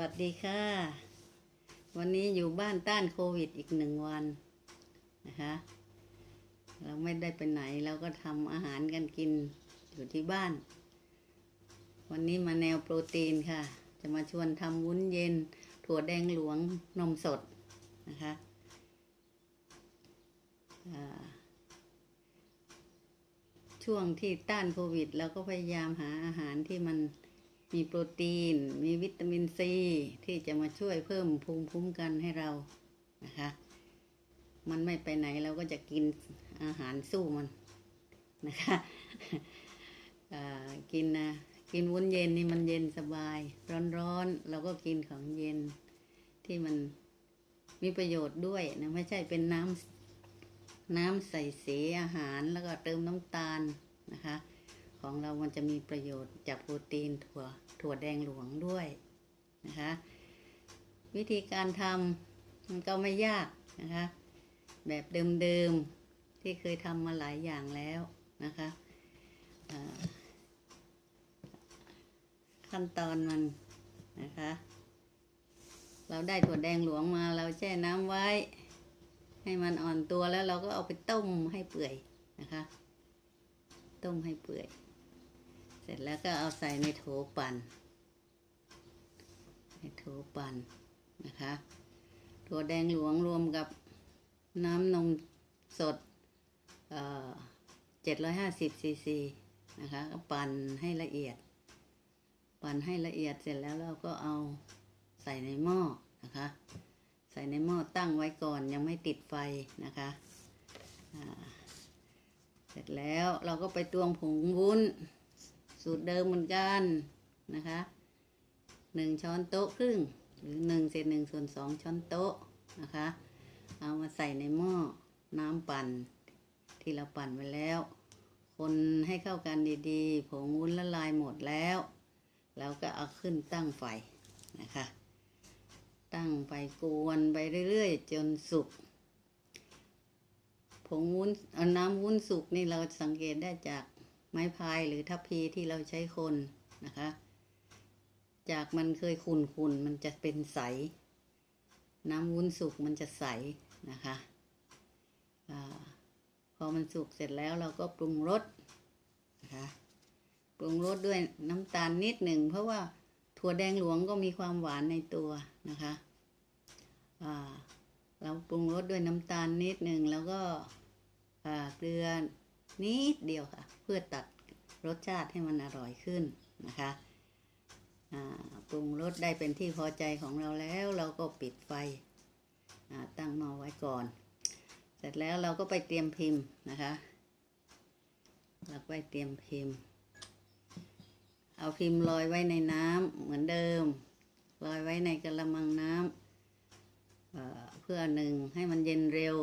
วัสดีค่ะ วันนี้อยู่บ้านต้านโควิดอีกหนึ่งวันนะคะ เราไม่ได้ไปไหนเราก็ทำอาหารกันกินอยู่ที่บ้าน วันนี้มาแนวโปรตีนค่ะ จะมาชวนทำวุ้นเย็น ถั่วแดงหลวงนมสดนะคะช่วงที่ต้านโควิดเราก็พยายามหาอาหารที่มัน มีโปรตีน มีวิตามินซี ที่จะมาช่วยเพิ่มภูมิคุ้มกันให้เรานะคะ มันไม่ไปไหนเราก็จะกินอาหารสู้มันนะคะกินนะกินวุ้นเย็นนี่มันเย็นสบาย ร้อนๆเราก็กินของเย็นที่มันมีประโยชน์ด้วยนะไม่ใช่เป็นน้ำน้ำใส่สีอาหารแล้วก็เติมน้ำตาลนะคะ ของเรามันจะมีประโยชน์จากโปรตีนถั่วถั่วแดงหลวงด้วยนะคะวิธีการทำมันก็ไม่ยากนะคะแบบเดิมๆที่เคยทำมาหลายอย่างแล้วนะคะขั้นตอนมันนะคะ เราได้ถั่วแดงหลวงมาเราแช่น้ำไว้ ให้มันอ่อนตัวแล้วเราก็เอาไปต้มให้เปื่อยนะคะ ต้มให้เปื่อย ร็จแล้วก็เอาใส่ในโถปั่น ในโถปั่นนะคะถั่วแดงหลวงรวมกับน้ำนมสดเจ็ดร้อยห้าสิบซีซีนะคะก็ปั่นให้ละเอียด ปั่นให้ละเอียดเสร็จแล้วเราก็เอาใส่ในหม้อนะคะ ใส่ในหม้อตั้งไว้ก่อนยังไม่ติดไฟนะคะเสร็จแล้วเราก็ไปตวงผงวุ้น สูตรเดิมเหมือนกันนะคะหนึ่งช้อนโต๊ะครึ่ง หรือหนึ่งเศษหนึ่งส่วนสองช้อนโต๊ะนะคะ เอามาใส่ในหม้อน้ำปั่น ที่เราปั่นไว้แล้ว คนให้เข้ากันดีๆ ผงวุ้นละลายหมดแล้วแล้วก็เอาขึ้นตั้งไฟนะคะ ตั้งไฟกวนไปเรื่อยๆ จนสุกผงวุ้นเอาน้ำวุ้นสุกนี่เราสังเกตได้จาก ไม้พายหรือทัพพีที่เราใช้คนนะคะ จากมันเคยขุ่นขุนมันจะเป็นใส น้ำวุ้นสุกมันจะใสนะคะอพอมันสุกเสร็จแล้วเราก็ปรุงรสนะคะปรุงรสด้วยน้ำตาลนิดหนึ่งเพราะว่าถั่วแดงหลวงก็มีความหวานในตัวนะคะเราปรุงรสด้วยน้ำตาลนิดหนึ่งแล้วก็เกลือนิดเดียวค่ะ พื่อตัดรสชาติให้มันอร่อยขึ้นนะคะปรุงรสได้เป็นที่พอใจของเราแล้วเราก็ปิดไฟตั้งหม้อไว้ก่อน เสร็จแล้วเราก็ไปเตรียมพิมพ์นะคะเราไปเตรียมพิมพ์ เอาพิมพ์ลอยไว้ในน้ำเหมือนเดิมลอยไว้ในกระมังน้ำเพื่อหนึ่งให้มันเย็นเร็ว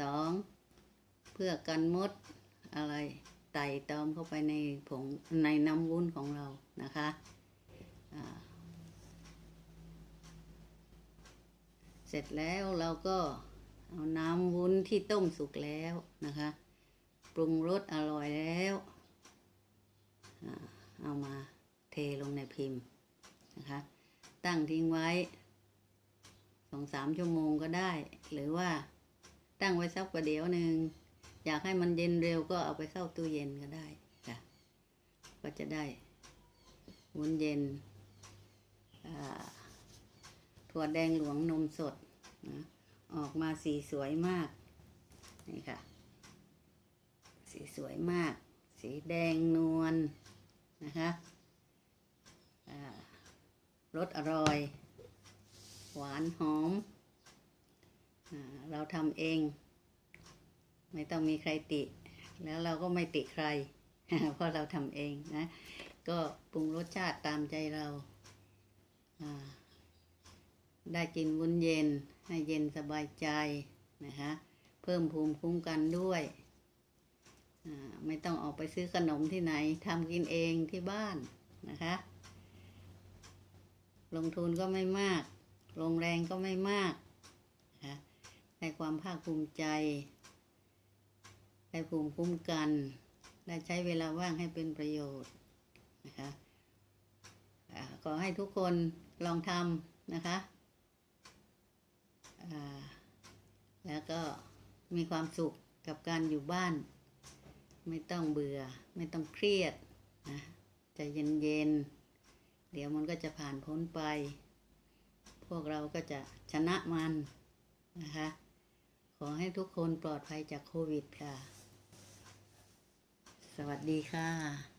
สองเพื่อกันมดอะไร ไต่ตอมเข้าไปในผงในน้ำวุ้นของเรานะคะเสร็จแล้วเราก็เอาน้ำวุ้นที่ต้มสุกแล้วนะคะ ปรุงรสอร่อยแล้วอเอามาเทลงในพิมพ์นะคะ ตั้งทิ้งไว้สองสามชั่วโมงก็ได้ หรือว่าตั้งไว้สักประเดี๋ยวหนึ่ง อยากให้มันเย็นเร็วก็เอาไปเข้าตู้เย็นก็ได้ค่ะก็จะได้วุ้นเย็นถั่วแดงหลวงนมสดนะออกมาสีสวยมากนี่ค่ะ สีสวยมาก สีแดงนวลนะคะรสอร่อย หวานหอมอเราทำเอง ไม่ต้องมีใครติ แล้วเราก็ไม่ติใคร เพราะเราทำเองนะ ก็ปรุงรสชาติตามใจเราได้กินวุ้นเย็นให้เย็นสบายใจนะคะเพิ่มภูมิคุ้มกันด้วยอ่าไม่ต้องออกไปซื้อขนมที่ไหนทำกินเองที่บ้านนะคะ ลงทุนก็ไม่มาก ลงแรงก็ไม่มากนะะได้ความภาคภูมิใจ ได้ภูมิคุ้มกัน ได้ใช้เวลาว่างให้เป็นประโยชน์นะคะขอให้ทุกคนลองทำนะคะแล้วก็มีความสุขกับการอยู่บ้าน ไม่ต้องเบื่อ ไม่ต้องเครียดนะใจเย็นๆ เดี๋ยวมันก็จะผ่านพ้นไป พวกเราก็จะชนะมันนะคะ ขอให้ทุกคนปลอดภัยจากโควิดค่ะ สวัสดีค่ะ